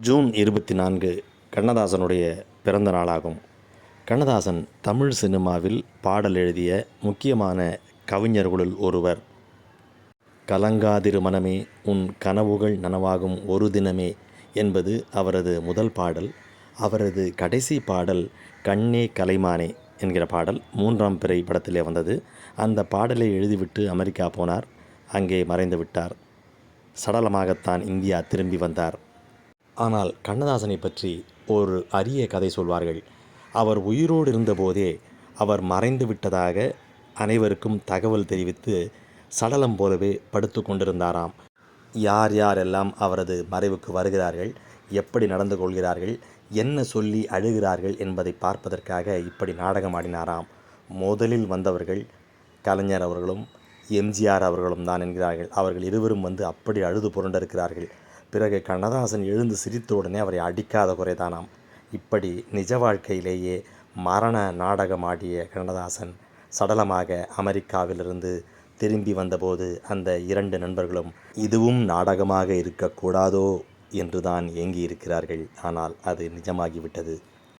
June இருபத்தி நான்கு கண்ணதாசனுடைய பிறந்த நாளாகும். கண்ணதாசன் தமிழ் சினிமாவில் பாடல் எழுதிய முக்கியமான கவிஞர்களுள் ஒருவர். கலங்காதிரு மனமே உன் கனவுகள் நனவாகும் ஒரு தினமே என்பது அவரது முதல் பாடல். அவரது கடைசி பாடல் கண்ணே கலைமானே என்கிற பாடல் மூன்றாம் பிறை படத்திலே வந்தது. அந்த பாடலை எழுதிவிட்டு அமெரிக்கா போனார். அங்கே மறைந்து விட்டார் சடலமாகத்தான் இந்தியா திரும்பி வந்தார். ஆனால் கண்ணதாசனை பற்றி ஒரு அரிய கதை சொல்வார்கள். அவர் உயிரோடு இருந்தபோதே அவர் மறைந்து விட்டதாக அனைவருக்கும் தகவல் தெரிவித்து சடலம் போலவே படுத்து கொண்டிருந்தாராம். யார் யாரெல்லாம் அவரது மறைவுக்கு வருகிறார்கள் எப்படி நடந்து கொள்கிறார்கள் என்ன சொல்லி அழுகிறார்கள் என்பதை பார்ப்பதற்காக இப்படி நாடகம் ஆடினாராம் முதலில் வந்தவர்கள் கலைஞர் அவர்களும் எம்ஜிஆர் அவர்களும் தான் என்கிறார்கள். அவர்கள் இருவரும் வந்து அப்படி அழுது புரண்டிருக்கிறார்கள். பிறகு கண்ணதாசன் எழுந்து சிரித்த உடனே அவரை அடிக்காத குறைதானாம். இப்படி நிஜ வாழ்க்கையிலேயே மரண நாடகமாடிய கண்ணதாசன் சடலமாக அமெரிக்காவிலிருந்து திரும்பி வந்தபோது அந்த இரண்டு நண்பர்களும் இதுவும் நாடகமாக இருக்கக்கூடாதோ? என்றுதான் ஏங்கியிருக்கிறார்கள். ஆனால் அது நிஜமாகிவிட்டது.